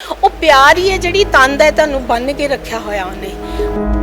ਉਹ ਪਿਆਰ ਹੀ ਹੈ ਜਿਹੜੀ ਤੰਦ ਹੈ ਤੁਹਾਨੂੰ ਬੰਨ ਕੇ ਰੱਖਿਆ ਹੋਇਆ ਉਹਨੇ।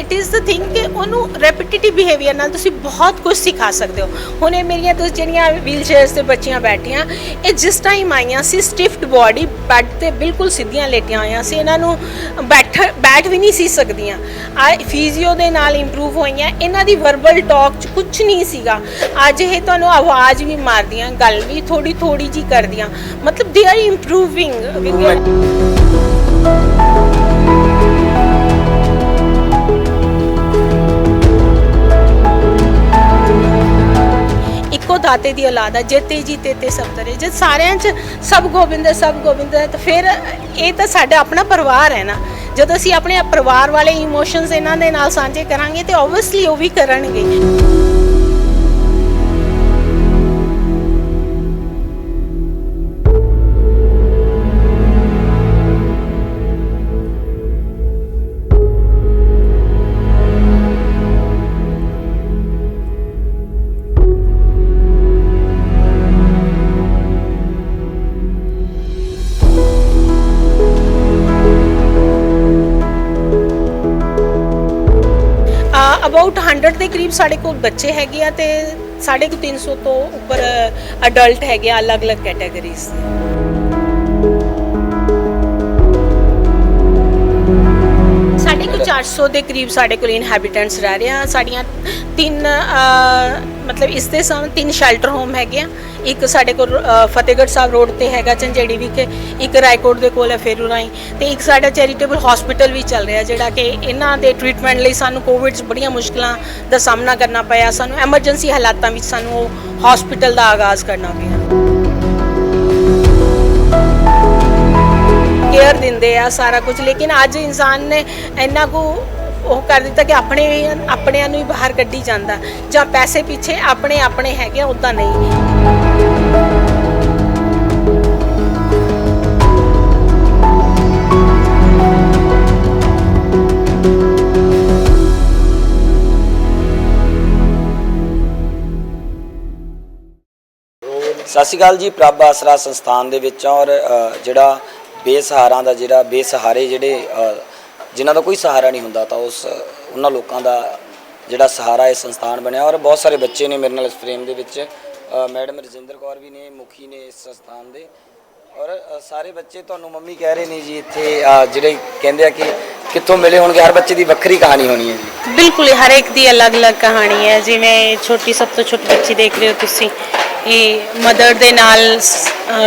ਇਟ ਇਜ਼ ਦ ਥਿੰਗ ਕਿ ਉਹਨੂੰ ਰੈਪੀਟੀਟਿਵ ਬਿਹੇਵੀਅਰ ਨਾਲ ਤੁਸੀਂ ਬਹੁਤ ਕੁਝ ਸਿਖਾ ਸਕਦੇ ਹੋ। ਹੁਣ ਇਹ ਮੇਰੀਆਂ ਦੋ ਜਿਹੜੀਆਂ ਵੀਲ ਚੇਅਰਸ ਤੇ ਬੱਚੀਆਂ ਬੈਠੀਆਂ, ਇਹ ਜਿਸ ਟਾਈਮ ਆਈਆਂ ਸੀ ਸਟਿਫਟ ਬਾਡੀ ਬੈੱਡ ਤੇ ਬਿਲਕੁਲ ਸਿੱਧੀਆਂ ਲੇਟੀਆਂ ਹੋਈਆਂ ਸੀ। ਇਹਨਾਂ ਨੂੰ ਬੈਠ ਬੈਠ ਵੀ ਨਹੀਂ ਸੀ ਸਕਦੀਆਂ। ਆ ਫਿਜ਼ੀਓ ਦੇ ਨਾਲ ਇੰਪਰੂਵ ਹੋਈਆਂ। ਇਹਨਾਂ ਦੀ ਵਰਬਲ ਟਾਕ ਚ ਕੁਝ ਨਹੀਂ ਸੀਗਾ। ਅੱਜ ਇਹ ਤੁਹਾਨੂੰ ਆਵਾਜ਼ ਵੀ ਮਾਰਦੀਆਂ, ਗੱਲ ਵੀ ਥੋੜੀ ਥੋੜੀ ਜੀ ਕਰਦੀਆਂ। ਮਤਲਬ ਦੇ ਆਰ ਇੰਪਰੂਵਿੰਗ ਦਾਤੇ ਦੀ ਔਲਾਦ ਹੈ ਜੇਤੇ ਜੀ ਤੇ ਸਭ ਤਰੇ ਜੇ ਸਾਰਿਆਂ 'ਚ ਸਭ ਗੋਬਿੰਦ ਹੈ ਸਭ ਗੋਬਿੰਦ ਹੈ, ਤਾਂ ਫਿਰ ਇਹ ਤਾਂ ਸਾਡਾ ਆਪਣਾ ਪਰਿਵਾਰ ਹੈ ਨਾ। ਜਦੋਂ ਅਸੀਂ ਆਪਣੇ ਪਰਿਵਾਰ ਵਾਲੇ ਇਮੋਸ਼ਨਸ ਇਹਨਾਂ ਦੇ ਨਾਲ ਸਾਂਝੇ ਕਰਾਂਗੇ, ਤੇ ਆਬਵੀਅਸਲੀ ਉਹ ਵੀ ਕਰਨਗੇ। 100 ਦੇ ਕਰੀਬ ਸਾਡੇ ਕੋਲ ਬੱਚੇ ਹੈਗੇ ਆ ਤੇ ਸਾਡੇ ਕੋਲ 300 ਤੋਂ ਉੱਪਰ ਅਡਲਟ ਹੈਗੇ ਆ ਅਲੱਗ-ਅਲੱਗ ਕੈਟਾਗਰੀਜ਼ ਦੇ। 400 ਦੇ ਕਰੀਬ ਸਾਡੇ ਕੋਲ ਇਨਹੈਬਿਟੈਂਟਸ ਰਹਿ ਰਹੇ ਆ। ਸਾਡੀਆਂ ਤਿੰਨ ਮਤਲਬ ਇਸ ਦੇ ਸਾਹਮਣੇ ਤਿੰਨ ਸ਼ੈਲਟਰ ਹੋਮ ਹੈਗੇ ਆ। ਇੱਕ ਸਾਡੇ ਕੋਲ ਫਤਿਹਗੜ੍ਹ ਸਾਹਿਬ ਰੋਡ ਤੇ ਹੈਗਾ ਝੰਜੇੜੀ ਵਿਖੇ ਇੱਕ ਰਾਏਕੋਟ ਦੇ ਕੋਲ ਹੈ ਫੇਰੂ ਰਾਈ ਤੇ ਇੱਕ ਸਾਡਾ ਚੈਰੀਟੇਬਲ ਹਸਪੀਟਲ ਵੀ ਚੱਲ ਰਿਹਾ ਜਿਹੜਾ ਕਿ ਇਹਨਾਂ ਦੇ ਟ੍ਰੀਟਮੈਂਟ ਲਈ ਸਾਨੂੰ ਕੋਵਿਡ 'ਚ ਬੜੀਆਂ ਮੁਸ਼ਕਲਾਂ ਦਾ ਸਾਹਮਣਾ ਕਰਨਾ ਪਿਆ। ਸਾਨੂੰ ਐਮਰਜੈਂਸੀ ਹਾਲਾਤਾਂ ਵਿੱਚ ਸਾਨੂੰ ਉਹ ਹਸਪੀਟਲ ਦਾ ਆਗਾਜ਼ ਕਰਨਾ ਪਿਆ। ਕੇਅਰ ਦਿੰਦੇ ਆ ਸਾਰਾ ਕੁਝ ਲੇਕਿਨ ਅੱਜ ਇਨਸਾਨ ਨੇ ਇੰਨਾ ਕੁ ਉਹ ਕਰ ਦਿੱਤਾ ਕਿ ਆਪਣੇ ਆਪਣਿਆਂ ਨੂੰ ਹੀ ਬਾਹਰ ਕੱਢੀ ਜਾਂਦਾ। ਜਾਂ ਪੈਸੇ ਪਿੱਛੇ ਆਪਣੇ ਆਪਣੇ ਹੈਗੇ ਉਦਾਂ ਨਹੀਂ। ਸਤਿ ਸ਼੍ਰੀ ਅਕਾਲ ਜੀ, ਪ੍ਰਭ ਆਸਰਾ ਸੰਸਥਾਨ ਦੇ ਵਿੱਚ ਔਰ ਜਿਹੜਾ ਬੇਸਹਾਰਾਂ ਦਾ ਜਿਹੜਾ ਬੇਸਹਾਰੇ ਜਿਹੜੇ ਅ, ਜਿਨ੍ਹਾਂ ਦਾ ਕੋਈ ਸਹਾਰਾ ਨਹੀਂ ਹੁੰਦਾ ਤਾਂ ਉਸ ਉਹਨਾਂ ਲੋਕਾਂ ਦਾ ਜਿਹੜਾ ਸਹਾਰਾ ਇਹ ਸੰਸਥਾਨ ਬਣਿਆ। ਔਰ ਬਹੁਤ ਸਾਰੇ ਬੱਚੇ ਨੇ ਮੇਰੇ ਨਾਲ ਇਸ ਫਰੇਮ ਦੇ ਵਿੱਚ। ਮੈਡਮ ਰਜਿੰਦਰ ਕੌਰ ਵੀ ਨੇ ਮੁਖੀ ਨੇ ਇਸ ਸੰਸਥਾਨ ਦੇ। ਔਰ ਸਾਰੇ ਬੱਚੇ ਤੁਹਾਨੂੰ ਮੰਮੀ ਕਹਿ ਰਹੇ ਨੇ ਜੀ ਇੱਥੇ ਜਿਹੜੇ ਕਹਿੰਦੇ ਆ ਕਿ ਕਿੱਥੋਂ ਮਿਲੇ ਹੋਣਗੇ, ਹਰ ਬੱਚੇ ਦੀ ਵੱਖਰੀ ਕਹਾਣੀ ਹੋਣੀ ਹੈ ਜੀ। ਬਿਲਕੁਲ ਹਰ ਇੱਕ ਦੀ ਅਲੱਗ-ਅਲੱਗ ਕਹਾਣੀ ਹੈ। ਜਿਵੇਂ ਛੋਟੀ, ਸਭ ਤੋਂ ਛੋਟੀ ਬੱਚੀ ਦੇਖ ਰਹੇ ਹੋ ਤੁਸੀਂ, ਇਹ ਮਦਰ ਦੇ ਨਾਲ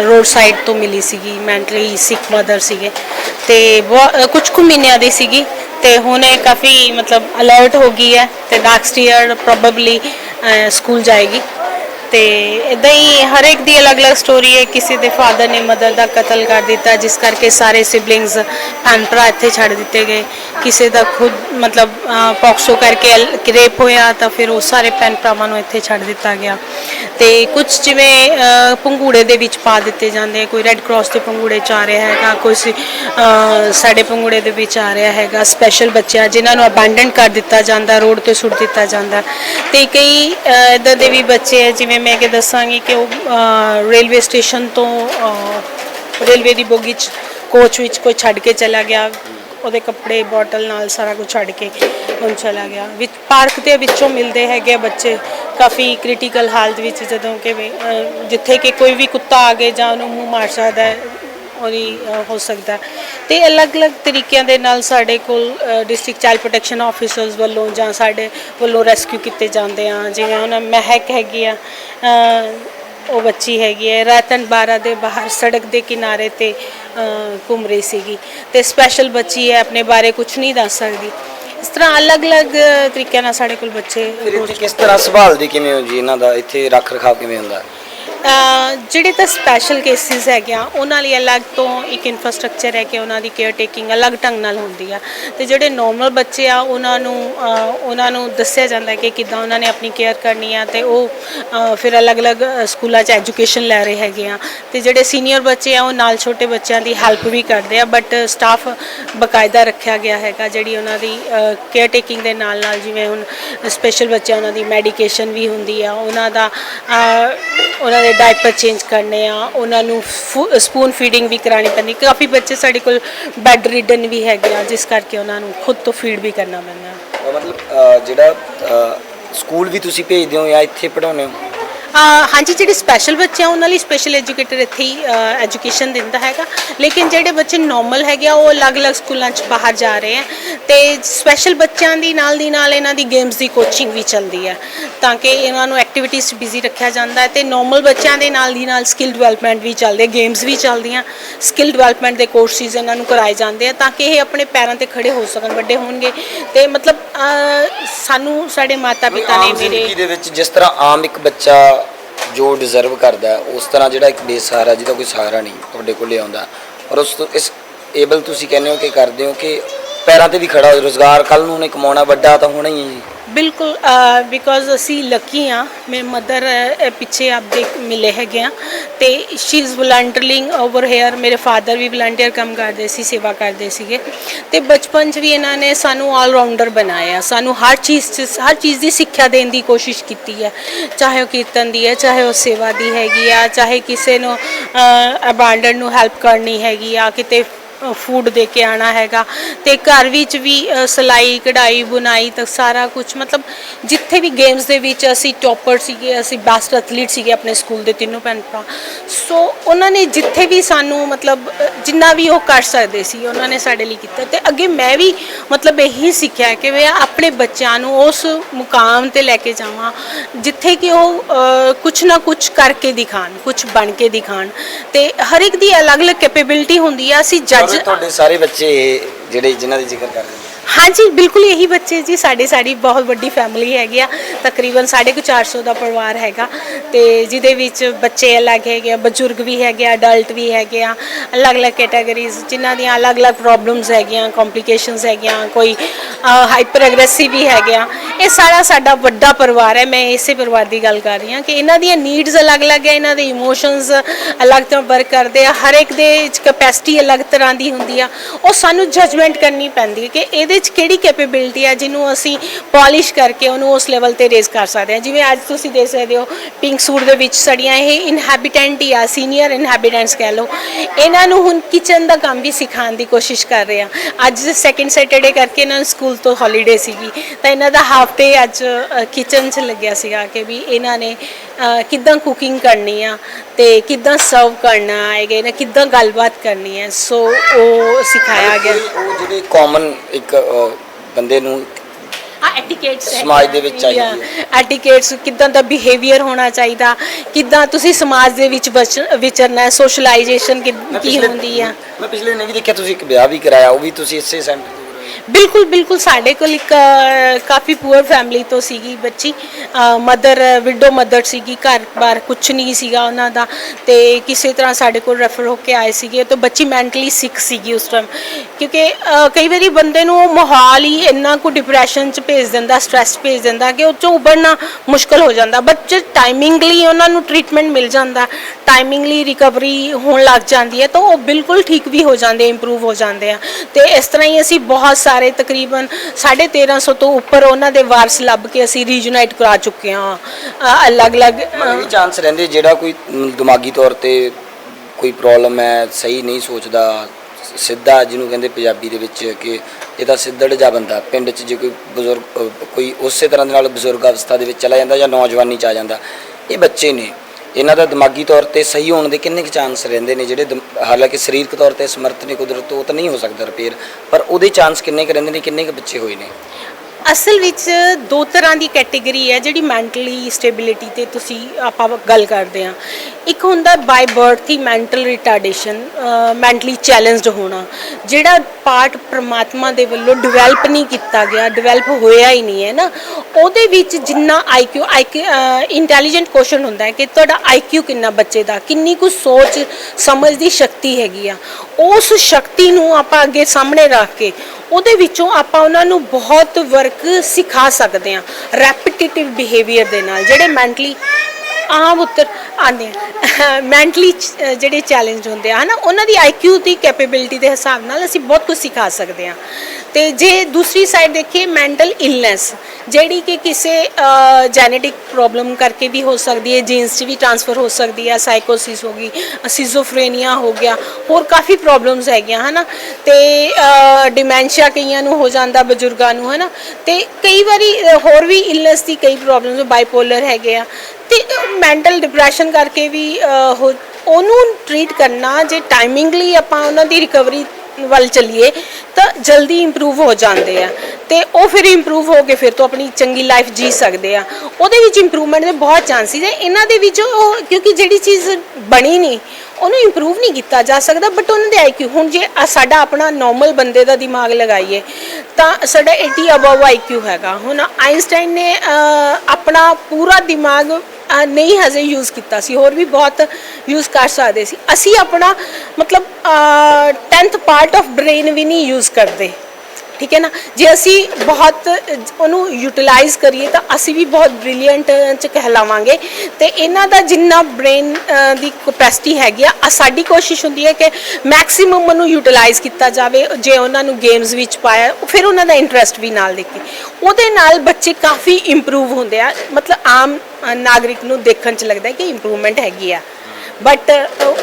ਰੋਡ ਸਾਈਡ ਤੋਂ ਮਿਲੀ ਸੀਗੀ, ਮੈਂਟਲੀ ਸਿਕ ਮਦਰ ਸੀਗੇ। ਤੇ ਕੁਝ ਕੁ ਮਹੀਨਿਆਂ ਦੀ ਸੀਗੀ, ਤੇ ਹੁਣ ਇਹ ਕਾਫੀ ਮਤਲਬ ਅਲਰਟ ਹੋ ਗਈ ਹੈ, ਤੇ ਨੈਕਸਟ ਈਅਰ ਪ੍ਰੋਬਬਲੀ ਸਕੂਲ ਜਾਏਗੀ। ਤੇ ਇਦਾਂ ਹੀ ਹਰ ਇੱਕ ਦੀ ਅਲੱਗ-ਅਲੱਗ ਸਟੋਰੀ ਹੈ, ਕਿਸੇ ਦੇ ਫਾਦਰ ਨੇ ਮਦਰ ਦਾ ਕਤਲ ਕਰ ਦਿੱਤਾ, ਜਿਸ ਕਰਕੇ ਸਾਰੇ ਸਿਬਲਿੰਗਸ ਭੈਣ ਭਰਾ ਇੱਥੇ ਛੱਡ ਦਿੱਤੇ ਗਏ। ਕਿਸੇ ਦਾ ਖੁਦ ਮਤਲਬ ਪੌਕਸੋ ਕਰਕੇ ਰੇਪ ਹੋਇਆ ਤਾਂ ਫਿਰ ਉਹ ਸਾਰੇ ਭੈਣ ਭਰਾਵਾਂ ਨੂੰ ਇੱਥੇ ਛੱਡ ਦਿੱਤਾ ਗਿਆ। ਤੇ ਕੁਝ ਜਿਵੇਂ ਪੰਗੂੜੇ ਦੇ ਵਿੱਚ ਪਾ ਦਿੱਤੇ ਜਾਂਦੇ ਕੋਈ ਰੈੱਡ ਕਰਾਸ ਦੇ ਪੰਘੂੜੇ ਚ ਆ ਰਿਹਾ ਹੈਗਾ, ਕੋਈ ਸਾਡੇ ਪੰਘੂੜੇ ਦੇ ਵਿੱਚ ਆ ਰਿਹਾ ਹੈਗਾ ਸਪੈਸ਼ਲ ਬੱਚਿਆਂ ਜਿਨ੍ਹਾਂ ਨੂੰ ਅਬੈਂਡਨ ਕਰ ਦਿੱਤਾ ਜਾਂਦਾ, ਰੋਡ ਤੇ ਸੁੱਟ ਦਿੱਤਾ ਜਾਂਦਾ। ਤੇ ਕਈ ਇਦਾਂ ਦੇ ਵੀ ਬੱਚੇ ਹੈ ਜਿਵੇਂ ਮੈਂ ਕਿ ਦੱਸਾਂਗੀ ਕਿ ਉਹ ਰੇਲਵੇ ਸਟੇਸ਼ਨ ਤੋਂ ਰੇਲਵੇ ਦੀ ਬੋਗੀ ਚ, ਕੋਚ ਵਿੱਚ ਕੋਈ ਛੱਡ ਕੇ ਚਲਾ ਗਿਆ। ਉਹਦੇ ਕੱਪੜੇ, ਬੋਟਲ ਨਾਲ ਸਾਰਾ ਕੁਝ ਛੱਡ ਕੇ ਹੁਣ ਚਲਾ ਗਿਆ। ਵਿੱਚ, ਪਾਰਕ ਦੇ ਵਿੱਚੋਂ ਮਿਲਦੇ ਹੈਗੇ ਆ ਬੱਚੇ। ਕਾਫੀ ਕ੍ਰਿਟੀਕਲ ਹਾਲਤ ਵਿੱਚ ਜਦੋਂ ਕਿ ਜਿੱਥੇ ਕਿ ਕੋਈ ਵੀ ਕੁੱਤਾ ਆ ਕੇ ਜਾਂ ਉਹਨੂੰ ਮੂੰਹ ਮਾਰ ਸਕਦਾ ਹੈ ਉਹਦੀ ਹੋ ਸਕਦਾ। ਤੇ ਅਲੱਗ-ਅਲੱਗ ਤਰੀਕਿਆਂ ਦੇ ਨਾਲ ਸਾਡੇ ਕੋਲ ਡਿਸਟ੍ਰਿਕਟ ਚਾਈਲਡ ਪ੍ਰੋਟੈਕਸ਼ਨ ਆਫੀਸਰਸ ਵੱਲੋਂ ਜਾਂ ਸਾਡੇ ਵੱਲੋਂ ਰੈਸਕਿਊ ਕੀਤੇ ਜਾਂਦੇ ਆ। ਜਿਵੇਂ ਉਹਨਾਂ ਮਹਿਕ ਹੈਗੀ ਆ ਉਹ ਬੱਚੀ ਹੈਗੀ ਹੈ ਰਤਨ ਬਾਰਾ ਦੇ ਬਾਹਰ ਸੜਕ ਦੇ ਕਿਨਾਰੇ ਤੇ ਘੁੰਮ ਰਹੀ ਸੀਗੀ। ਤੇ ਸਪੈਸ਼ਲ ਬੱਚੀ ਹੈ ਆਪਣੇ ਬਾਰੇ ਕੁਝ ਨਹੀਂ ਦੱਸ ਸਕਦੀ। ਇਸ ਤਰ੍ਹਾਂ ਅਲੱਗ-ਅਲੱਗ ਤਰੀਕਿਆਂ ਨਾਲ ਸਾਡੇ ਕੋਲ ਬੱਚੇ ਕਿਸ ਤਰ੍ਹਾਂ ਸੰਭਾਲਦੇ ਕਿਵੇਂ ਹੋ ਜੀ ਇਹਨਾਂ ਦਾ? ਇੱਥੇ ਰੱਖ ਰਖਾਵ ਕਿਵੇਂ ਹੁੰਦਾ? ਜਿਹੜੇ ਤਾਂ ਸਪੈਸ਼ਲ ਕੇਸਿਸ ਹੈਗੇ ਆ, ਉਹਨਾਂ ਲਈ ਅਲੱਗ ਤੋਂ ਇੱਕ ਇਨਫਰਾਸਟ੍ਰਕਚਰ ਹੈ ਕਿ ਉਹਨਾਂ ਦੀ ਕੇਅਰ ਟੇਕਿੰਗ ਅਲੱਗ ਢੰਗ ਨਾਲ ਹੁੰਦੀ ਆ। ਤੇ ਜਿਹੜੇ ਨਾਰਮਲ ਬੱਚੇ ਆ, ਉਹਨਾਂ ਨੂੰ ਉਹਨਾਂ ਨੂੰ ਦੱਸਿਆ ਜਾਂਦਾ ਕਿ ਕਿੱਦਾਂ ਉਹਨਾਂ ਨੇ ਆਪਣੀ ਕੇਅਰ ਕਰਨੀ ਆ ਤੇ ਉਹ ਫਿਰ ਅਲੱਗ-ਅਲੱਗ ਸਕੂਲਾਂ 'ਚ ਐਜੂਕੇਸ਼ਨ ਲੈ ਰਹੇ ਹੈਗੇ ਆ। ਤੇ ਜਿਹੜੇ ਸੀਨੀਅਰ ਬੱਚੇ ਆ, ਉਹ ਨਾਲ ਛੋਟੇ ਬੱਚਿਆਂ ਦੀ ਹੈਲਪ ਵੀ ਕਰਦੇ ਆ ਬਟ ਸਟਾਫ ਬਕਾਇਦਾ ਰੱਖਿਆ ਗਿਆ ਹੈਗਾ, ਜਿਹੜੀ ਉਹਨਾਂ ਦੀ ਕੇਅਰ ਟੇਕਿੰਗ ਦੇ ਨਾਲ ਨਾਲ ਜਿਵੇਂ ਹੁਣ ਸਪੈਸ਼ਲ ਬੱਚਿਆਂ ਉਹਨਾਂ ਦੀ ਮੈਡੀਕੇਸ਼ਨ ਵੀ ਹੁੰਦੀ ਆ, ਉਹਨਾਂ ਦਾ ਉਹਨਾਂ ਦੇ ਡਾਈਪਰ ਚੇਂਜ ਕਰਨੇ ਆ, ਉਹਨਾਂ ਨੂੰ ਸਪੂਨ ਫੀਡਿੰਗ ਵੀ ਕਰਾਣੀ ਪੈਂਦੀ ਕਾਫੀ ਬੱਚੇ ਸਾਡੇ ਕੋਲ ਬੈੱਡ ਰਿਡਨ ਵੀ ਹੈਗੇ ਆ, ਜਿਸ ਕਰਕੇ ਉਹਨਾਂ ਨੂੰ ਖੁਦ ਤੋਂ ਫੀਡ ਵੀ ਕਰਨਾ ਪੈਂਦਾ। ਮਤਲਬ ਜਿਹੜਾ ਸਕੂਲ ਵੀ ਤੁਸੀਂ ਭੇਜਦੇ ਹੋ ਜਾਂ ਇੱਥੇ ਪੜਾਉਂਦੇ ਹੋ? ਹਾਂਜੀ ਜਿਹੜੇ ਸਪੈਸ਼ਲ ਬੱਚੇ ਆ ਉਹਨਾਂ ਲਈ ਸਪੈਸ਼ਲ ਐਜੂਕੇਟਰ ਇੱਥੇ ਹੀ ਐਜੂਕੇਸ਼ਨ ਦਿੰਦਾ ਹੈਗਾ। ਲੇਕਿਨ ਜਿਹੜੇ ਬੱਚੇ ਨਾਰਮਲ ਹੈਗੇ ਆ ਉਹ ਅਲੱਗ-ਅਲੱਗ ਸਕੂਲਾਂ 'ਚ ਬਾਹਰ ਜਾ ਰਹੇ ਆ। ਤੇ ਸਪੈਸ਼ਲ ਬੱਚਿਆਂ ਦੀ ਨਾਲ ਦੀ ਨਾਲ ਇਹਨਾਂ ਦੀ ਗੇਮਸ ਦੀ ਕੋਚਿੰਗ ਵੀ ਚੱਲਦੀ ਹੈ ਤਾਂ ਕਿ ਇਹਨਾਂ ਨੂੰ ਐਕਟੀਵਿਟੀਜ਼ 'ਚ ਬਿਜ਼ੀ ਰੱਖਿਆ ਜਾਂਦਾ ਹੈ। ਤੇ ਨਾਰਮਲ ਬੱਚਿਆਂ ਦੇ ਨਾਲ ਦੀ ਨਾਲ ਸਕਿੱਲ ਡਿਵੈਲਪਮੈਂਟ ਵੀ ਚੱਲਦੇ ਗੇਮਸ ਵੀ ਚੱਲਦੀਆਂ। ਸਕਿੱਲ ਡਿਵੈਲਪਮੈਂਟ ਦੇ ਕੋਰਸਿਸ ਇਹਨਾਂ ਨੂੰ ਕਰਾਏ ਜਾਂਦੇ ਆ ਤਾਂ ਕਿ ਇਹ ਆਪਣੇ ਪੈਰਾਂ ਤੇ ਖੜੇ ਹੋ ਸਕਣ ਵੱਡੇ ਹੋਣਗੇ। ਤੇ ਮਤਲਬ ਸਾਨੂੰ ਸਾਡੇ ਮਾਤਾ ਪਿਤਾ ਨੇ ਮੇਰੇ ਦੇ ਵਿੱਚ ਜਿਸ ਤਰ੍ਹਾਂ ਆਮ ਇੱਕ ਬੱਚਾ ਜੋ ਡਿਜ਼ਰਵ ਕਰਦਾ ਉਸ ਤਰ੍ਹਾਂ ਜਿਹੜਾ ਇੱਕ ਬੇਸਹਾਰਾ ਜਿਹਦਾ ਕੋਈ ਸਹਾਰਾ ਨਹੀਂ ਤੁਹਾਡੇ ਕੋਲ ਆਉਂਦਾ ਔਰ ਉਸ ਤੋਂ ਇਸ ਏਬਲ ਤੁਸੀਂ ਕਹਿੰਦੇ ਹੋ ਕਿ ਕਰਦੇ ਹੋ ਕਿ ਪੈਰਾਂ ਤੇ ਵੀ ਖੜਾ ਰੋਜ਼ਗਾਰ ਕੱਲ ਨੂੰ ਉਹਨੇ ਕਮਾਉਣਾ ਵੱਡਾ ਤਾਂ ਹੋਣਾ ਹੀ ਹੈ ਜੀ। ਬਿਲਕੁਲ ਬਿਕੋਜ਼ ਅਸੀਂ ਲੱਕੀ ਆ ਮੇਰੇ ਮਦਰ ਪਿੱਛੇ ਆਪ ਦੇਖ ਮਿਲੇ ਹੈਗੇ ਆ, ਤੇ she is volunteering over here ਮੇਰੇ ਫਾਦਰ ਵੀ ਵਲੰਟੀਅਰ ਕੰਮ ਕਰਦੇ ਸੀ, ਸੇਵਾ ਕਰਦੇ ਸੀਗੇ, ਤੇ ਬਚਪਨ 'ਚ ਵੀ ਇਹਨਾਂ ਨੇ ਸਾਨੂੰ ਆਲ ਰਾਊਂਡਰ ਬਣਾਇਆ, ਸਾਨੂੰ ਹਰ ਚੀਜ਼ 'ਚ, ਹਰ ਚੀਜ਼ ਦੀ ਸਿੱਖਿਆ ਦੇਣ ਦੀ ਕੋਸ਼ਿਸ਼ ਕੀਤੀ ਹੈ, ਚਾਹੇ ਉਹ ਕੀਰਤਨ ਦੀ ਹੈ, ਚਾਹੇ ਉਹ ਸੇਵਾ ਦੀ ਹੈਗੀ ਆ, ਚਾਹੇ ਕਿਸੇ ਨੂੰ ਅਬਾਂਡਨ ਨੂੰ ਹੈਲਪ ਕਰਨੀ ਹੈਗੀ ਆ, ਕਿਤੇ ਫੂਡ ਦੇ ਕੇ ਆਣਾ ਹੈਗਾ ਤੇ ਘਰ ਵਿੱਚ ਵੀ ਅ, ਸਿਲਾਈ ਕਢਾਈ ਬੁਣਾਈ ਤੱਕ ਸਾਰਾ ਕੁਝ ਮਤਲਬ ਜਿੱਥੇ ਵੀ ਗੇਮਸ ਦੇ ਵਿੱਚ ਅਸੀਂ ਟੌਪਰ ਸੀਗੇ ਅਸੀਂ ਬੈਸਟ ਐਥਲੀਟ ਸੀਗੇ ਆਪਣੇ ਸਕੂਲ ਦੇ ਤਿੰਨੋਂ ਭੈਣ ਭਰਾ। ਸੋ ਉਹਨਾਂ ਨੇ ਜਿੱਥੇ ਵੀ ਸਾਨੂੰ ਮਤਲਬ ਜਿੰਨਾ ਵੀ ਉਹ ਕਰ ਸਕਦੇ ਸੀ ਉਹਨਾਂ ਨੇ ਸਾਡੇ ਲਈ ਕੀਤਾ ਤੇ ਅੱਗੇ ਮੈਂ ਵੀ ਮਤਲਬ ਇਹੀ ਸਿੱਖਿਆ ਕਿ ਮੈਂ ਆਪਣੇ ਬੱਚਿਆਂ ਨੂੰ ਉਸ ਮੁਕਾਮ ਤੇ ਲੈ ਕੇ ਜਾਵਾਂ ਜਿੱਥੇ ਕਿ ਉਹ ਕੁਝ ਨਾ ਕੁਝ ਕਰਕੇ ਦਿਖਾਣ ਕੁਝ ਬਣ ਕੇ ਦਿਖਾਣ ਤੇ ਹਰ ਇੱਕ ਦੀ ਅਲੱਗ-ਅਲੱਗ ਕੈਪੇਬਿਲਿਟੀ ਹੁੰਦੀ ਆ ਅਸੀਂ ਜੱਜ ਤੁਹਾਡੇ ਸਾਰੇ ਬੱਚੇ ਜਿਹੜੇ ਜਿਨ੍ਹਾਂ ਦੀ ਜ਼ਿਕਰ ਕਰ ਰਹੇ ਹੋ ਹਾਂਜੀ ਬਿਲਕੁਲ ਇਹੀ ਬੱਚੇ ਜੀ, ਸਾਡੇ ਸਾਡੀ ਬਹੁਤ ਵੱਡੀ ਫੈਮਿਲੀ ਹੈਗੀ ਆ। ਤਕਰੀਬਨ 450 ਦਾ ਪਰਿਵਾਰ ਹੈਗਾ। ਤੇ ਜਿਹਦੇ ਵਿੱਚ ਬੱਚੇ ਅਲੱਗ ਹੈਗੇ ਆ, ਬਜ਼ੁਰਗ ਵੀ ਹੈਗੇ ਆ ਅਡਲਟ ਵੀ ਹੈਗੇ ਆ। ਅਲੱਗ-ਅਲੱਗ ਕੈਟਾਗਰੀਜ਼ ਜਿਨ੍ਹਾਂ ਦੀਆਂ ਅਲੱਗ-ਅਲੱਗ ਪ੍ਰੋਬਲਮਸ ਹੈਗੀਆਂ ਕੰਪਲਿਕੇਸ਼ਨਸ ਹੈਗੀਆਂ, ਕੋਈ ਹਾਈਪਰ ਐਗਰੈਸਿਵ ਵੀ ਹੈਗੇ ਆ। ਇਹ ਸਾਰਾ ਸਾਡਾ ਵੱਡਾ ਪਰਿਵਾਰ ਹੈ। ਮੈਂ ਇਸੇ ਪਰਿਵਾਰ ਦੀ ਗੱਲ ਕਰ ਰਹੀ ਹਾਂ ਕਿ ਇਹਨਾਂ ਦੀਆਂ ਨੀਡਸ ਅਲੱਗ-ਅਲੱਗ ਹੈ, ਇਹਨਾਂ ਦੇ ਇਮੋਸ਼ਨਸ ਅਲੱਗ ਤੋਂ ਵਰਕ ਕਰਦੇ ਆ। ਹਰ ਇੱਕ ਦੇ ਕੈਪੈਸਿਟੀ ਅਲੱਗ ਤਰ੍ਹਾਂ ਦੀ ਹੁੰਦੀ ਆ। ਉਹ ਸਾਨੂੰ ਜਜਮੈਂਟ ਕਰਨੀ ਪੈਂਦੀ ਹੈ ਕਿ ਇਹਦੇ 'ਚ ਕਿਹੜੀ ਕੈਪੇਬਿਲਿਟੀ ਆ ਜਿਹਨੂੰ ਅਸੀਂ ਪਾਲਿਸ਼ ਕਰਕੇ ਉਹਨੂੰ ਉਸ ਲੈਵਲ ਤੇ ਰੇਜ਼ ਕਰ ਸਕਦੇ ਹਾਂ? ਜਿਵੇਂ ਅੱਜ ਤੁਸੀਂ ਦੇਖ ਸਕਦੇ ਹੋ ਪਿੰਕ ਸੂਟ ਦੇ ਵਿੱਚ ਸੜੀਆਂ ਇਹ ਇਨਹੈਬੀਟੈਂਟ ਹੀ ਆ ਸੀਨੀਅਰ ਇਨਹੈਬੀਟੈਂਟਸ ਕਹਿ ਲਓ। ਇਹਨਾਂ ਨੂੰ ਹੁਣ ਕਿਚਨ ਦਾ ਕੰਮ ਵੀ ਸਿਖਾਉਣ ਦੀ ਕੋਸ਼ਿਸ਼ ਕਰ ਰਹੇ ਆ। ਅੱਜ ਸੈਕਿੰਡ ਸੈਟਰਡੇ ਕਰਕੇ ਇਹਨਾਂ ਨੂੰ ਸਕੂਲ ਤੋਂ ਹੌਲੀਡੇ ਸੀਗੀ। ਤਾਂ ਇਹਨਾਂ ਦਾ ਹਾਫ ਡੇ ਅੱਜ ਕਿਚਨ 'ਚ ਲੱਗਿਆ ਸੀਗਾ ਕਿ ਵੀ ਇਹਨਾਂ ਨੇ ਕਿੱਦਾਂ ਕੁਕਿੰਗ ਕਰਨੀ ਆ ਤੇ ਕਿੱਦਾਂ ਸਰਵ ਕਰਨਾ ਹੈਗਾ ਨਾ ਕਿੱਦਾਂ ਗੱਲਬਾਤ ਕਰਨੀ ਹੈ ਸੋ ਉਹ ਸਿਖਾਇਆ ਗਿਆ। ਉਹ ਜਿਹੜੇ ਕਾਮਨ ਇੱਕ ਬੰਦੇ ਨੂੰ ਐਟੀਕੇਟਸ ਸਮਾਜ ਦੇ ਵਿੱਚ ਚਾਹੀਦੀ ਹੈ। ਐਟੀਕੇਟਸ ਕਿੱਦਾਂ ਦਾ ਬਿਹੇਵੀਅਰ ਹੋਣਾ ਚਾਹੀਦਾ ਕਿੱਦਾਂ ਤੁਸੀਂ ਸਮਾਜ ਦੇ ਵਿੱਚ ਵਿਚਰਨਾ ਸੋਸ਼ਲਾਈਜੇਸ਼ਨ ਕੀ ਹੁੰਦੀ ਆ? ਮੈਂ ਪਿਛਲੇ ਨੇ ਵੀ ਦੇਖਿਆ ਤੁਸੀਂ ਇੱਕ ਵਿਆਹ ਵੀ ਕਰਾਇਆ ਉਹ ਵੀ ਤੁਸੀਂ ਇਸੇ ਸੈਂਟਰ ਬਿਲਕੁਲ ਬਿਲਕੁਲ ਸਾਡੇ ਕੋਲ ਇੱਕ ਕਾਫੀ ਪੂਅਰ ਫੈਮਿਲੀ ਤੋਂ ਸੀਗੀ ਬੱਚੀ। ਮਦਰ ਵਿਡੋ ਮਦਰ ਸੀਗੀ ਘਰ-ਬਾਰ ਕੁਝ ਨਹੀਂ ਸੀਗਾ ਉਹਨਾਂ ਦਾ ਤੇ ਕਿਸੇ ਤਰ੍ਹਾਂ ਸਾਡੇ ਕੋਲ ਰੈਫਰ ਹੋ ਕੇ ਆਏ ਸੀਗੇ ਤਾਂ ਬੱਚੀ ਮੈਂਟਲੀ ਸਿਕ ਸੀਗੀ ਉਸ ਟਾਈਮ ਕਿਉਂਕਿ ਕਈ ਵਾਰੀ ਬੰਦੇ ਨੂੰ ਉਹ ਮਾਹੌਲ ਹੀ ਇੰਨਾ ਕੁ ਡਿਪਰੈਸ਼ਨ ਚ ਭੇਜ ਦਿੰਦਾ ਸਟ੍ਰੈਸ ਭੇਜ ਦਿੰਦਾ ਕਿ ਉਹ ਚੋਂ ਉਭਰਨਾ ਮੁਸ਼ਕਲ ਹੋ ਜਾਂਦਾ। ਬਟ ਜੇ ਟਾਈਮਿੰਗਲੀ ਉਹਨਾਂ ਨੂੰ ਟ੍ਰੀਟਮੈਂਟ ਮਿਲ ਜਾਂਦਾ ਟਾਈਮਿੰਗਲੀ ਰਿਕਵਰੀ ਹੋਣ ਲੱਗ ਜਾਂਦੀ ਹੈ ਤਾਂ ਉਹ ਬਿਲਕੁਲ ਠੀਕ ਵੀ ਹੋ ਜਾਂਦੇ ਇੰਪਰੂਵ ਹੋ ਜਾਂਦੇ ਆ। ਤੇ ਇਸ ਤਰ੍ਹਾਂ ਹੀ ਅਸੀਂ ਬਹੁਤ ਸਾਰੇ ਤਕਰੀਬਨ 1350 ਤੋਂ ਉੱਪਰ ਉਹਨਾਂ ਦੇ ਵਾਰਸ ਲੱਭ ਕੇ ਅਸੀਂ ਰੀਯੂਨਾਈਟ ਕਰਾ ਚੁੱਕੇ ਹਾਂ। ਅ, ਅਲੱਗ-ਅਲੱਗ ਇਹ ਵੀ ਚਾਂਸ ਰਹਿੰਦੇ ਜਿਹੜਾ ਕੋਈ ਮ, ਦਿਮਾਗੀ ਤੌਰ ਤੇ ਕੋਈ ਪ੍ਰੋਬਲਮ ਹੈ ਸਹੀ ਨਹੀਂ ਸੋਚਦਾ ਸਿੱਧਾ ਜਿਹਨੂੰ ਕਹਿੰਦੇ ਪੰਜਾਬੀ ਦੇ ਵਿੱਚ ਕਿ ਇਹ ਤਾਂ ਸਿੱਧੜ ਜਾ ਬੰਦਾ ਪਿੰਡ 'ਚ ਜੇ ਕੋਈ ਬਜ਼ੁਰਗ ਅ, ਕੋਈ ਉਸੇ ਤਰ੍ਹਾਂ ਦੇ ਨਾਲ ਬਜ਼ੁਰਗ ਅਵਸਥਾ ਦੇ ਵਿੱਚ ਚਲਾ ਜਾਂਦਾ ਜਾਂ ਨੌਜਵਾਨੀ 'ਚ ਆ ਜਾਂਦਾ ਇਹ ਬੱਚੇ ਨੇ। ਇਹਨਾਂ ਦਾ ਦਿਮਾਗੀ ਤੌਰ ਤੇ ਸਹੀ ਹੋਣ ਦੇ ਕਿੰਨੇ ਕੁ ਚਾਂਸ ਰਹਿੰਦੇ ਨੇ ਜਿਹੜੇ ਦਿਮ- ਹਾਲਾਂਕਿ ਸਰੀਰਕ ਤੌਰ ਤੇ ਸਮਰਥ ਨੇ, ਕੁਦਰਤ ਤੋਂ ਉਹ ਤਾਂ ਨਹੀਂ ਹੋ ਸਕਦਾ ਰਿਪੇਅਰ ਪਰ ਉਹਦੇ ਚਾਂਸ ਕਿੰਨੇ ਕੁ ਰਹਿੰਦੇ ਨੇ, ਕਿੰਨੇ ਕੁ ਬੱਚੇ ਹੋਏ ਨੇ? ਅਸਲ ਵਿੱਚ ਦੋ ਤਰ੍ਹਾਂ ਦੀ ਕੈਟੇਗਰੀ ਹੈ ਜਿਹੜੀ ਮੈਂਟਲੀ ਸਟੇਬਿਲਿਟੀ ਤੇ ਤੁਸੀਂ ਆਪਾਂ ਗੱਲ ਕਰਦੇ ਹਾਂ। ਇੱਕ ਹੁੰਦਾ ਬਾਈ ਬਰਥ ਹੀ ਮੈਂਟਲ ਰਿਟਾਰਡੇਸ਼ਨ ਮੈਂਟਲੀ ਚੈਲੰਜਡ ਹੋਣਾ, ਜਿਹੜਾ ਪਾਰਟ ਪ੍ਰਮਾਤਮਾ ਦੇ ਵੱਲੋਂ ਡਿਵੈਲਪ ਨਹੀਂ ਕੀਤਾ ਗਿਆ ਡਿਵੈਲਪ ਹੋਇਆ ਹੀ ਨਹੀਂ ਹੈ ਨਾ। ਉਹਦੇ ਵਿੱਚ ਜਿੰਨਾ ਆਈਕਿਊ ਇੰਟੈਲੀਜੈਂਟ ਕੁਐਸਚਨ ਹੁੰਦਾ ਹੈ ਕਿ ਤੁਹਾਡਾ ਆਈਕਿਊ ਕਿੰਨਾ ਬੱਚੇ ਦਾ, ਕਿੰਨੀ ਕੁ ਸੋਚ, ਸਮਝ ਦੀ ਸ਼ਕਤੀ ਹੈਗੀ ਆ। ਉਸ ਸ਼ਕਤੀ ਨੂੰ ਆਪਾਂ ਅੱਗੇ ਸਾਹਮਣੇ ਰੱਖ ਕੇ ਉਹਦੇ ਵਿੱਚੋਂ ਆਪਾਂ ਉਹਨਾਂ ਨੂੰ ਬਹੁਤ ਵਰਕ ਸਿਖਾ ਸਕਦੇ ਹਾਂ। ਰੈਪੀਟੀਟਿਵ ਬਿਹੇਵੀਅਰ ਦੇ ਨਾਲ, ਜਿਹੜੇ ਮੈਂਟਲੀ ਆਮ ਉੱਤਰ ਆਉਂਦੇ ਆ। ਮੈਂਟਲੀ ਜਿਹੜੇ ਚੈਲੰਜ ਹੁੰਦੇ ਆ, ਹਨਾ, ਉਹਨਾਂ ਦੀ ਆਈਕਿਊ ਦੀ ਕੈਪੇਬਿਲਿਟੀ ਦੇ ਹਿਸਾਬ ਨਾਲ ਅਸੀਂ ਬਹੁਤ ਕੁਝ ਸਿਖਾ ਸਕਦੇ ਆ। ਤੇ ਜੇ ਦੂਸਰੀ ਸਾਈਡ ਦੇਖੀਏ ਮੈਂਟਲ ਇਲਨੈਸ ਜਿਹੜੀ ਕਿ ਕਿਸੇ ਜੈਨੇਟਿਕ ਪ੍ਰੋਬਲਮ ਕਰਕੇ ਵੀ ਹੋ ਸਕਦੀ ਹੈ ਜੀਨਸ 'ਚ ਵੀ ਟ੍ਰਾਂਸਫਰ ਹੋ ਸਕਦੀ ਹੈ ਸਾਈਕੋਸਿਸ ਹੋ ਗਈ ਸਿਜ਼ੋਫਰੇਨੀਆ ਹੋ ਗਿਆ, ਹੋਰ ਕਾਫੀ ਪ੍ਰੋਬਲਮਸ ਹੈਗੀਆਂ, ਹਨਾ। ਤੇ ਡਿਮੈਂਸ਼ੀਆ ਕਈਆਂ ਨੂੰ ਹੋ ਜਾਂਦਾ, ਬਜ਼ੁਰਗਾਂ ਨੂੰ, ਹਨਾ। ਤੇ ਕਈ ਵਾਰੀ ਹੋਰ ਵੀ ਇਲਨੈਸ ਦੀ ਕਈ ਪ੍ਰੋਬਲਮਸ ਬਾਈਪੋਲਰ ਹੈਗੇ ਆ। ਤੇ ਮੈਂਟਲ ਡਿਪਰੈਸ਼ਨ ਕਰਕੇ ਵੀ ਹੋ- ਉਹਨੂੰ ਟ੍ਰੀਟ ਕਰਨਾ, ਜੇ ਟਾਈਮਿੰਗਲੀ ਆਪਾਂ ਉਹਨਾਂ ਦੀ ਰਿਕਵਰੀ ਵੱਲ ਚੱਲੀਏ, ਤਾਂ ਜਲਦੀ ਇੰਪਰੂਵ ਹੋ ਜਾਂਦੇ ਆ। ਤੇ ਉਹ ਫਿਰ ਇੰਪਰੂਵ ਹੋ ਕੇ ਫਿਰ ਤੋਂ ਆਪਣੀ ਚੰਗੀ ਲਾਈਫ ਜੀ ਸਕਦੇ ਆ। ਉਹਦੇ ਵਿੱਚ ਇੰਪਰੂਵਮੈਂਟ ਦੇ ਬਹੁਤ ਚਾਂਸਿਸ ਹੈ ਇਹਨਾਂ ਦੇ ਵਿੱਚ ਉਹ, ਕਿਉਂਕਿ ਜਿਹੜੀ ਚੀਜ਼ ਬਣੀ ਨਹੀਂ ਉਹਨੂੰ ਇੰਪਰੂਵ ਨਹੀਂ ਕੀਤਾ ਜਾ ਸਕਦਾ ਬਟ ਉਹਨਾਂ ਦੇ ਆਈਕਿਊ ਹੁਣ ਜੇ ਸਾਡਾ ਆਪਣਾ ਨਾਰਮਲ ਬੰਦੇ ਦਾ ਦਿਮਾਗ ਲਗਾਈਏ, ਤਾਂ ਸਾਡਾ 80 ਅਬਵ ਆਈਕਿਊ ਹੈਗਾ। ਹੁਣ ਆਇਨਸਟਾਈਨ ਨੇ ਆਪਣਾ ਪੂਰਾ ਦਿਮਾਗ ਨਹੀਂ ਹਜੇ ਯੂਜ਼ ਕੀਤਾ ਸੀ, ਹੋਰ ਵੀ ਬਹੁਤ ਯੂਜ਼ ਕਰ ਸਕਦੇ ਸੀ। ਅਸੀਂ ਆਪਣਾ ਮਤਲਬ 10th ਪਾਰਟ ਆਫ ਬ੍ਰੇਨ ਵੀ ਨਹੀਂ ਯੂਜ਼ ਕਰਦੇ। ਠੀਕ ਹੈ ਨਾ? ਜੇ ਅਸੀਂ ਬਹੁਤ ਉਹਨੂੰ ਯੂਟਿਲਾਈਜ਼ ਕਰੀਏ ਤਾਂ ਅਸੀਂ ਵੀ ਬਹੁਤ ਬ੍ਰਿਲੀਅੰਟ ਚ ਕਹਿਲਾਵਾਂਗੇ। ਤੇ ਇਹਨਾਂ ਦਾ ਜਿੰਨਾ ਬ੍ਰੇਨ ਦੀ ਕਪੈਸਿਟੀ ਹੈਗੀ ਆ ਸਾਡੀ ਕੋਸ਼ਿਸ਼ ਹੁੰਦੀ ਹੈ ਕਿ ਮੈਕਸਿਮਮ ਉਹਨੂੰ ਯੂਟਿਲਾਈਜ਼ ਕੀਤਾ ਜਾਵੇ, ਜੇ ਉਹਨਾਂ ਨੂੰ ਗੇਮਸ ਵਿੱਚ ਪਾਇਆ, ਫਿਰ ਉਹਨਾਂ ਦਾ ਇੰਟਰਸਟ ਵੀ ਨਾਲ ਦੇਖੇ ਉਹਦੇ ਨਾਲ ਬੱਚੇ ਕਾਫੀ ਇੰਪਰੂਵ ਹੁੰਦੇ ਆ। ਮਤਲਬ ਆਮ ਨਾਗਰਿਕ ਨੂੰ ਦੇਖਣ ਚ ਲੱਗਦਾ ਕਿ ਇੰਪਰੂਵਮੈਂਟ ਹੈਗੀ ਆ। ਬਟ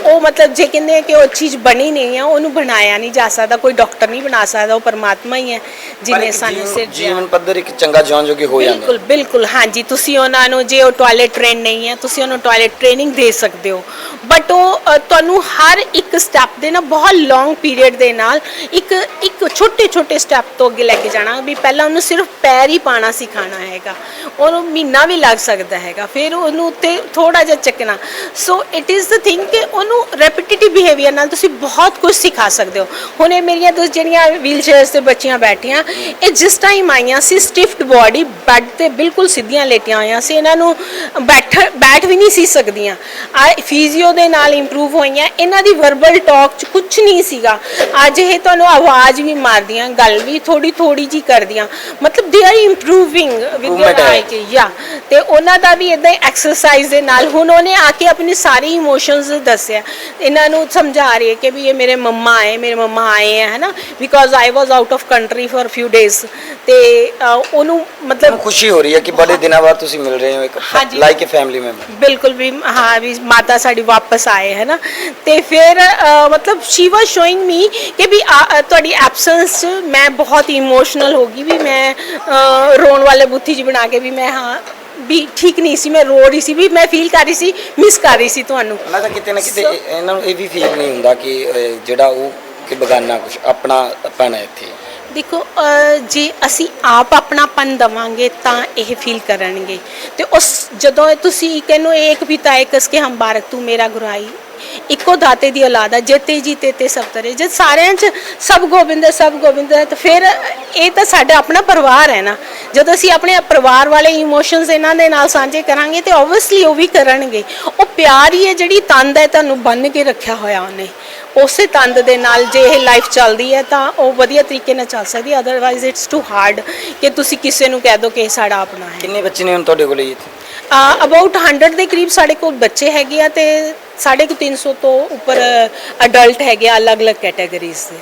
ਉਹ ਮਤਲਬ ਜੇ ਕਹਿੰਦੇ ਆ ਕਿ ਉਹ ਚੀਜ਼ ਬਣੀ ਨਹੀਂ ਆ ਉਹਨੂੰ ਬਣਾਇਆ ਨਹੀਂ ਜਾ ਸਕਦਾ ਕੋਈ ਡਾਕਟਰ ਨਹੀਂ ਬਣਾ ਸਕਦਾ ਉਹ ਪਰਮਾਤਮਾ ਹੀ ਹੈ ਜਿਨੇ ਸਾਨੂੰ ਜੀਵਨ- ਸਿਰਜਿਆ। ਜੀਵਨ ਪੱਧਰ ਇੱਕ ਚੰਗਾ ਜਿਉਣ ਜੋਗੇ ਹੋ ਜਾਂਦੇ। ਬਿਲਕੁਲ ਬਿਲਕੁਲ ਹਾਂਜੀ ਤੁਸੀਂ ਉਹਨਾਂ ਨੂੰ ਜੇ ਉਹ ਟਾਇਲਟ ਟ੍ਰੇਨ ਨਹੀਂ ਹੈ ਤੁਸੀਂ ਉਹਨੂੰ ਟਾਇਲਟ ਟ੍ਰੇਨਿੰਗ ਦੇ ਸਕਦੇ ਹੋ। ਬਟ ਉਹ ਤੁਹਾਨੂੰ ਹਰ ਇੱਕ ਸਟੈਪ ਦੇ ਨਾਲ ਬਹੁਤ ਲੌਂਗ ਪੀਰੀਅਡ ਦੇ ਨਾਲ ਇੱਕ ਇੱਕ ਛੋਟੇ ਛੋਟੇ ਸਟੈਪ ਤੋਂ ਅੱਗੇ ਲੈ ਕੇ ਜਾਣਾ ਵੀ ਪਹਿਲਾਂ ਉਹਨੂੰ ਸਿਰਫ ਪੈਰ ਹੀ ਪਾਣਾ ਸਿਖਾਣਾ ਹੈਗਾ। ਉਹਨੂੰ ਮਹੀਨਾ ਵੀ ਲੱਗ ਸਕਦਾ ਹੈਗਾ। ਫਿਰ ਉਹਨੂੰ ਉੱਤੇ ਥੋੜਾ ਜਿਹਾ ਚੱਕਣਾ। So it is the thing ਕਿ ਉਹਨੂੰ ਰੈਪੀਟੀਟਿਵ ਬਿਹੇਵੀਅਰ ਨਾਲ ਤੁਸੀਂ ਬਹੁਤ ਕੁਝ ਸਿਖਾ ਸਕਦੇ ਹੋ। ਹੁਣ ਇਹ ਮੇਰੀਆਂ ਦੋ ਜਿਹੜੀਆਂ ਵੀਲ ਚੇਅਰਸ ਤੇ ਬੱਚੀਆਂ ਬੈਠੀਆਂ ਇਹ ਜਿਸ ਟਾਈਮ ਆਈਆਂ ਸੀ ਸਟਿਫਡ ਬਾਡੀ ਬੈੱਡ ਤੇ ਬਿਲਕੁਲ ਸਿੱਧੀਆਂ ਲੇਟੀਆਂ ਹੋਈਆਂ ਸੀ। ਇਹਨਾਂ ਨੂੰ ਬੈਠ ਬੈਠ ਵੀ ਨਹੀਂ ਸੀ ਸਕਦੀਆਂ। ਆ ਫਿਜ਼ੀਓ ਦੇ ਨਾਲ ਇੰਪਰੂਵ ਹੋਈਆਂ। ਇਹਨਾਂ ਦੀ ਵਰਬਲ ਟਾਕ ਚ ਕੁਝ ਨਹੀਂ ਸੀਗਾ। ਅੱਜ ਇਹ ਤੁਹਾਨੂੰ ਆਵਾਜ਼ ਵੀ ਮਾਰਦੀਆਂ ਗੱਲ ਵੀ ਥੋੜੀ ਥੋੜੀ ਜੀ ਕਰਦੀਆਂ। ਮਤਲਬ ਦੇ ਆਰ ਇੰਪਰੂਵਿੰਗ ਵਿਦ। ਆਈ ਯਾ ਤੇ ਉਹਨਾਂ ਦਾ ਵੀ ਇਦਾਂ ਐਕਸਰਸਾਈਜ਼ ਦੇ ਨਾਲ। ਹੁਣ ਉਹਨੇ ਆ ਕੇ ਆਪਣੀ ਸਾਰੀ ਇਮੋਸ਼ਨਸ ਦੱਸਿਆ। ਇਹਨਾਂ ਨੂੰ ਸਮਝਾ ਰਹੀ ਹੈ ਕਿ ਵੀ ਇਹ ਮੇਰੇ ਮੰਮਾ ਆਏ ਮੇਰੇ ਮੰਮਾ ਆਏ ਹੈ ਹਨਾ? Because I was out of country for few days ਤੇ ਉਹਨੂੰ ਮਤਲਬ ਖੁਸ਼ੀ ਹੋ ਰਹੀ ਹੈ ਕਿ ਬੜੇ ਦਿਨਾਂ ਬਾਅਦ ਤੁਸੀਂ ਮਿਲ ਰਹੇ ਹੋ ਇੱਕ ਹਾਂਜੀ। ਲਾਈਕ ਅ ਫੈਮਿਲੀ ਮੈਂਬਰ ਬਿਲਕੁਲ ਵੀ ਹਾਂ ਵੀ ਮਾਤਾ ਸਾਡੀ ਵਾਪਸ ਆਏ ਹੈ ਨਾ ਤੇ ਫਿਰ ਅ, ਮਤਲਬ ਸ਼ੀ ਵਾਸ ਸ਼ੋਇੰਗ ਮੀ ਕਿ ਵੀ ਆ- ਅ, ਤੁਹਾਡੀ ਐਬਸੈਂਸ 'ਚ ਮੈਂ ਬਹੁਤ ਇਮੋਸ਼ਨਲ ਹੋ ਗਈ ਵੀ ਮੈਂ ਅ, ਰੋਣ ਵਾਲੇ ਬੁੱਥੀ ਜੀ ਬਣਾ ਕੇ ਵੀ ਮੈਂ ਹਾਂ ਵੀ ਠੀਕ ਨਹੀਂ ਸੀ ਮੈਂ ਰੋ ਰਹੀ ਸੀ ਵੀ ਮੈਂ ਫੀਲ ਕਰ ਰਹੀ ਸੀ ਮਿਸ ਕਰ ਰਹੀ ਸੀ ਤੁਹਾਨੂੰ। ਤਾਂ ਕਿਤੇ ਨਾ ਕਿਤੇ ਇਹ- ਇਹਨਾਂ ਨੂੰ ਇਹ ਵੀ ਫੀਲ ਨਹੀਂ ਹੁੰਦਾ ਕਿ ਅਹ, ਜਿਹੜਾ ਉਹ ਕਿ ਬਗਾਨਾ ਕੁਝ ਆਪਣਾ ਪੈਣਾ ਇੱਥੇ। ਦੇਖੋ ਜੇ ਅਸੀਂ ਆਪ ਆਪਣਾਪਨ ਦਵਾਂਗੇ ਤਾਂ ਇਹ ਫੀਲ ਕਰਨਗੇ। ਤੇ ਉਸ ਜਦੋਂ ਇਹ ਤੁਸੀਂ ਕਹਿੰਨੋ ਪਿਤਾ ਏਕ ਕਸ ਕੇ ਹਮ ਬਾਰਕ ਤੂੰ ਮੇਰਾ ਗੁਰਾਈ। ਇੱਕੋ ਦਾਤੇ ਦੀ ਔਲਾਦ ਹੈ ਜੇਤੇ ਜੀ ਤੇਤੇ ਸਭ ਤਰੇ ਜਦ ਸਾਰਿਆਂ 'ਚ ਸਭ ਗੋਬਿੰਦ ਹੈ ਸਭ ਗੋਬਿੰਦ ਹੈ ਤਾਂ ਫਿਰ ਇਹ ਤਾਂ ਸਾਡਾ ਆਪਣਾ ਪਰਿਵਾਰ ਹੈ ਨਾ। ਜਦੋਂ ਅਸੀਂ ਆਪਣੇ ਪਰਿਵਾਰ ਵਾਲੇ ਇਮੋਸ਼ਨਸ ਇਹਨਾਂ ਦੇ ਨਾਲ ਸਾਂਝੇ ਕਰਾਂਗੇ ਤੇ ਆਬਵੀਅਸਲੀ ਉਹ ਵੀ ਕਰਨਗੇ। ਉਹ ਪਿਆਰ ਹੀ ਹੈ ਜਿਹੜੀ ਤੰਦ ਹੈ ਤੁਹਾਨੂੰ ਬੰਨ ਕੇ ਰੱਖਿਆ ਹੋਇਆ ਉਹਨੇ। ਉਸੇ ਤੰਦ ਦੇ ਨਾਲ ਜੇ ਇਹ ਲਾਈਫ ਚੱਲਦੀ ਹੈ ਤਾਂ ਉਹ ਵਧੀਆ ਤਰੀਕੇ ਨਾਲ ਚੱਲ ਸਕਦੀ ਹੈ। ਅਦਰਵਾਈਜ਼ ਇਟਸ ਟੂ ਹਾਰਡ ਕਿ ਤੁਸੀਂ ਕਿਸੇ ਨੂੰ ਕਹਿ ਦਿਓ ਕਿ ਇਹ ਸਾਡਾ ਆਪਣਾ ਹੈ। ਕਿੰਨੇ ਬੱਚੇ ਨੇ ਹੁਣ ਤੁਹਾਡੇ ਕੋਲ ਜੀ ਇੱਥੇ? ਅਬਾਊਟ 100 ਦੇ ਕਰੀਬ ਸਾਡੇ ਕੋਲ ਬੱਚੇ ਹੈਗੇ ਆ ਤੇ ਸਾਢੇ ਕੁ 300 ਤੋਂ ਉੱਪਰ ਅਡਲਟ ਹੈਗੇ ਆ, ਅਲੱਗ-ਅਲੱਗ ਕੈਟਾਗਰੀਜ਼ ਦੇ।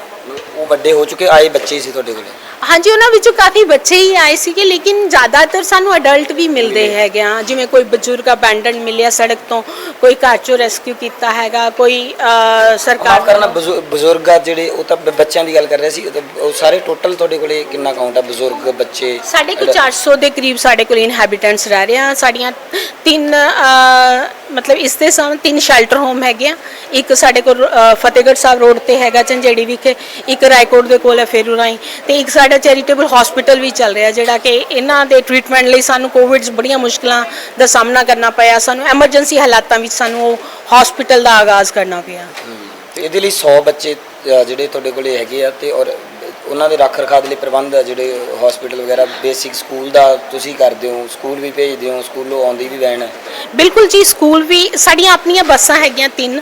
ਉਹ ਵੱਡੇ ਹੋ ਚੁੱਕੇ, ਆਏ ਬੱਚੇ ਸੀ ਤੁਹਾਡੇ ਕੋਲ? ਹਾਂਜੀ ਉਹਨਾਂ ਵਿੱਚੋਂ ਕਾਫੀ ਬੱਚੇ ਹੀ ਆਏ ਸੀਗੇ ਲੇਕਿਨ ਜ਼ਿਆਦਾਤਰ ਸਾਨੂੰ ਅਡਲਟ ਵੀ ਮਿਲਦੇ ਹੈਗੇ ਆ। ਜਿਵੇਂ ਕੋਈ ਬਜ਼ੁਰਗ ਅਬੈਂਡਨ ਮਿਲਿਆ ਸੜਕ ਤੋਂ ਕੋਈ ਘਰ ਚੋਂ ਰੈਸਕਿਊ ਕੀਤਾ ਹੈਗਾ ਕੋਈ ਅਹ, ਸਰਕਾਰ ਕਰਨਾ ਬਜ਼ੁ- ਬਜ਼ੁਰਗ ਆ ਜਿਹੜੇ ਉਹ ਤਾਂ ਬ- ਬੱਚਿਆਂ ਦੀ ਗੱਲ ਕਰ ਰਹੇ ਸੀ ਉਹ ਤਾਂ ਉਹ ਸਾਰੇ ਟੋਟਲ ਤੁਹਾਡੇ ਕੋਲੇ ਕਿੰਨਾ ਕਾਊਂਟ ਆ ਬਜ਼ੁਰਗ ਬੱਚੇ? ਸਾਡੇ ਕੋਲ 400 ਦੇ ਕਰੀਬ ਸਾਡੇ ਕੋਲ ਇਨਹੈਬਿਟੈਂਟਸ ਰਹਿ ਰਹੇ ਆ। ਸਾਡੀਆਂ ਤਿੰਨ ਅਹ, ਮਤਲਬ ਇਸ ਦੇ ਸਾਹਮਣੇ ਤਿੰਨ ਸ਼ੈਲਟਰ ਹੋਮ ਹੈਗੇ ਆ। ਇੱਕ ਸਾਡੇ ਕੋਲ ਅਹ, ਫਤਿਹਗੜ੍ਹ ਸਾਹਿਬ ਰੋਡ ਤੇ ਹੈਗਾ ਝੰਜੇੜੀ ਵਿਖੇ ਇੱਕ ਰਾਏਕੋਟ ਦੇ ਕੋਲ ਹੈ ਫੇਰੂ ਰਾਈ ਤੇ ਇੱਕ ਸਾਡਾ ਚੈਰੀਟੇਬਲ ਹਸਪੀਟਲ ਵੀ ਚੱਲ ਰਿਹਾ ਜਿਹੜਾ ਕਿ ਇਹਨਾਂ ਦੇ ਟ੍ਰੀਟਮੈਂਟ ਲਈ ਸਾਨੂੰ ਕੋਵਿਡ 'ਚ ਬੜੀਆਂ ਮੁਸ਼ਕਲਾਂ ਦਾ ਸਾਹਮਣਾ ਕਰਨਾ ਪਿਆ। ਸਾਨੂੰ ਐਮਰਜੈਂਸੀ ਹਾਲਾਤਾਂ ਵਿੱਚ ਸਾਨੂੰ ਉਹ ਹਸਪੀਟਲ ਦਾ ਆਗਾਜ਼ ਕਰਨਾ ਪਿਆ। ਤੇ ਇਹਦੇ ਲਈ 100 ਬੱਚੇ ਅ, ਜਿਹੜੇ ਤੁਹਾਡੇ ਕੋਲੇ ਹੈਗੇ ਆ ਤੇ ਔਰ ਉਹਨਾਂ ਦੇ ਰੱਖ ਰਖਾਅ ਦੇ ਲਈ ਪ੍ਰਬੰਧ ਆ ਜਿਹੜੇ ਹਸਪੀਟਲ ਵਗੈਰਾ ਬੇਸਿਕ ਸਕੂਲ ਦਾ ਤੁਸੀਂ ਕਰਦੇ ਹੋ ਸਕੂਲ ਵੀ ਭੇਜਦੇ ਹੋ ਸਕੂਲੋਂ ਆਉਂਦੀ ਵੀ ਵੈਨ। ਬਿਲਕੁਲ ਜੀ ਸਕੂਲ ਵੀ ਸਾਡੀਆਂ ਆਪਣੀਆਂ ਬੱਸਾਂ ਹੈਗੀਆਂ ਤਿੰਨ।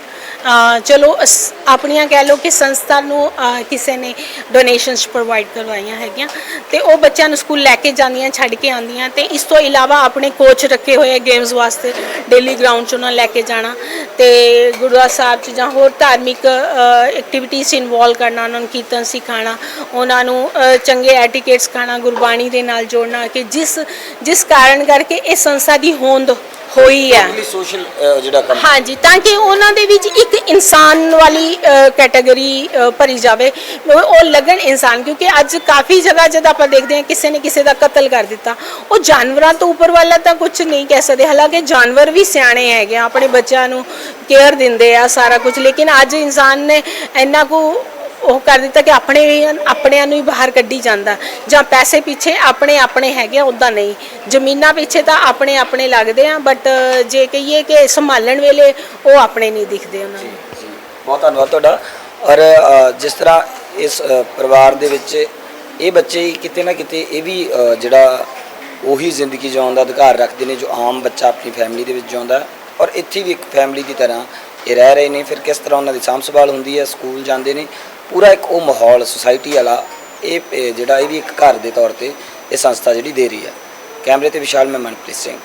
ਚਲੋ, ਅਸ- ਆਪਣੀਆਂ ਕਹਿ ਲਓ ਕਿ ਸੰਸਥਾ ਨੂੰ ਕਿਸੇ ਨੇ ਡੋਨੇਸ਼ਨਸ ਪ੍ਰੋਵਾਈਡ ਕਰਵਾਈਆਂ ਹੈਗੀਆਂ, ਤੇ ਉਹ ਬੱਚਿਆਂ ਨੂੰ ਸਕੂਲ ਲੈ ਕੇ ਜਾਂਦੀਆਂ, ਛੱਡ ਕੇ ਆਉਂਦੀਆਂ, ਤੇ ਇਸ ਤੋਂ ਇਲਾਵਾ ਆਪਣੇ ਕੋਚ ਰੱਖੇ ਹੋਏ ਗੇਮਸ ਵਾਸਤੇ ਡੇਲੀ ਗਰਾਊਂਡ 'ਚ ਉਹਨਾਂ ਲੈ ਕੇ ਜਾਣਾ, ਤੇ ਗੁਰਦੁਆਰਾ ਸਾਹਿਬ 'ਚ ਜਾਂ ਹੋਰ ਧਾਰਮਿਕ ਐਕਟੀਵਿਟੀਜ਼ ਇਨਵੋਲਵ ਕਰਨਾ, ਉਹਨਾਂ ਨੂੰ ਕੀਰਤਨ ਸਿਖਾਉਣਾ, ਉਹਨਾਂ ਨੂੰ ਚੰਗੇ ਐਟੀਕੇਟ ਸਿਖਾਉਣਾ, ਗੁਰਬਾਣੀ ਦੇ ਨਾਲ ਜੋੜਨਾ, ਕਿ ਜਿਸ ਜਿਸ ਕਾਰਨ ਕਰਕੇ ਇਹ ਸੰਸਥਾ ਦੀ ਹੋਂਦ ਹੋਈ ਹੈ ਲਈ ਸੋਸ਼ਲ ਜਿਹੜਾ ਕੰਮ ਹਾਂਜੀ ਤਾਂ ਕਿ ਉਹਨਾਂ ਦੇ ਵਿੱਚ ਇੱਕ ਇਨਸਾਨ ਵਾਲੀ ਕੈਟਾਗਰੀ ਭਰੀ ਜਾਵੇ। ਉਹ ਲੱਗਣ ਇਨਸਾਨ ਕਿਉਂਕਿ ਅੱਜ ਕਾਫੀ ਜਗ੍ਹਾ ਜਦ ਆਪਾਂ ਦੇਖਦੇ ਹਾਂ ਕਿਸੇ ਨੇ ਕਿਸੇ ਦਾ ਕਤਲ ਕਰ ਦਿੱਤਾ। ਉਹ ਜਾਨਵਰਾਂ ਤੋਂ ਉੱਪਰ ਵਾਲਾ ਤਾਂ ਕੁਝ ਨਹੀਂ ਕਹਿ ਸਕਦੇ। ਹਾਲਾਂਕਿ ਜਾਨਵਰ ਵੀ ਸਿਆਣੇ ਹੈਗੇ ਆ, ਆਪਣੇ ਬੱਚਿਆਂ ਨੂੰ ਕੇਅਰ ਦਿੰਦੇ ਆ ਸਾਰਾ ਕੁਝ ਲੇਕਿਨ ਅੱਜ ਇਨਸਾਨ ਨੇ ਇੰਨਾ ਕੁ ਉਹ ਕਰ ਦਿੱਤਾ ਕਿ ਆਪਣੇ ਆਪਣਿਆਂ ਨੂੰ ਹੀ ਬਾਹਰ ਕੱਢੀ ਜਾਂਦਾ। ਜਾਂ ਪੈਸੇ ਪਿੱਛੇ ਆਪਣੇ ਆਪਣੇ ਹੈਗੇ ਉਦਾਂ ਨਹੀਂ। ਜ਼ਮੀਨਾਂ ਪਿੱਛੇ ਤਾਂ ਆਪਣੇ ਆਪਣੇ ਲੱਗਦੇ ਆ ਬਟ ਜੇ ਕਹੀਏ ਕਿ ਸੰਭਾਲਣ ਵੇਲੇ ਉਹ ਆਪਣੇ ਨਹੀਂ ਦਿਖਦੇ ਉਹਨਾਂ ਨੂੰ। ਬਹੁਤ ਧੰਨਵਾਦ ਤੁਹਾਡਾ। ਔਰ ਜਿਸ ਤਰ੍ਹਾਂ ਇਸ ਪਰਿਵਾਰ ਦੇ ਵਿੱਚ ਇਹ ਬੱਚੇ ਕਿਤੇ ਨਾ ਕਿਤੇ ਇਹ ਵੀ ਜਿਹੜਾ ਉਹੀ ਜ਼ਿੰਦਗੀ ਜਿਉਣ ਦਾ ਅਧਿਕਾਰ ਰੱਖਦੇ ਨੇ, ਜੋ ਆਮ ਬੱਚਾ ਆਪਣੀ ਫੈਮਿਲੀ ਦੇ ਵਿੱਚ ਜਿਉਂਦਾ। ਔਰ ਇੱਥੇ ਵੀ ਇੱਕ ਫੈਮਿਲੀ ਦੀ ਤਰ੍ਹਾਂ ਇਹ ਰਹਿ ਰਹੇ ਨੇ। ਫਿਰ ਕਿਸ ਤਰ੍ਹਾਂ ਉਹਨਾਂ ਦੀ ਸਾਂਭ ਸੰਭਾਲ ਹੁੰਦੀ ਹੈ, ਸਕੂਲ ਜਾਂਦੇ ਨੇ। ਪੂਰਾ ਇੱਕ ਉਹ ਮਾਹੌਲ ਸੁਸਾਇਟੀ ਵਾਲਾ, ਇਹ ਜਿਹੜਾ ਇਹ ਵੀ ਇੱਕ ਘਰ ਦੇ ਤੌਰ ਤੇ ਇਹ ਸੰਸਥਾ ਜਿਹੜੀ ਦੇ ਰਹੀ ਹੈ। ਕੈਮਰੇ ਤੇ ਵਿਸ਼ਾਲ ਮੈਂ ਮਨਪ੍ਰੀਤ ਸਿੰਘ।